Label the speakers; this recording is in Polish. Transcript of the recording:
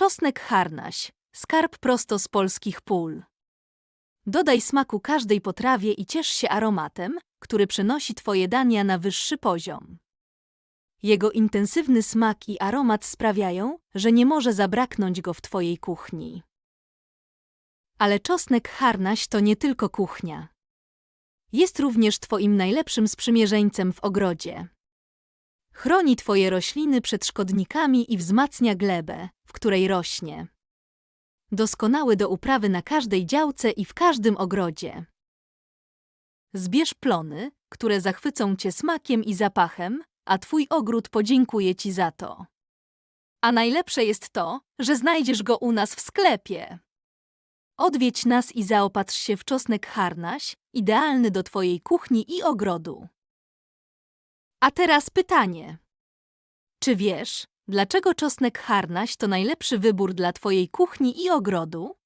Speaker 1: Czosnek harnaś, skarb prosto z polskich pól. Dodaj smaku każdej potrawie i ciesz się aromatem, który przenosi Twoje dania na wyższy poziom. Jego intensywny smak i aromat sprawiają, że nie może zabraknąć go w Twojej kuchni. Ale czosnek harnaś to nie tylko kuchnia. Jest również Twoim najlepszym sprzymierzeńcem w ogrodzie. Chroni Twoje rośliny przed szkodnikami i wzmacnia glebę, w której rośnie. Doskonały do uprawy na każdej działce i w każdym ogrodzie. Zbierz plony, które zachwycą Cię smakiem i zapachem, a Twój ogród podziękuje Ci za to. A najlepsze jest to, że znajdziesz go u nas w sklepie. Odwiedź nas i zaopatrz się w czosnek harnaś, idealny do Twojej kuchni i ogrodu. A teraz pytanie. Czy wiesz, dlaczego czosnek harnaś to najlepszy wybór dla Twojej kuchni i ogrodu?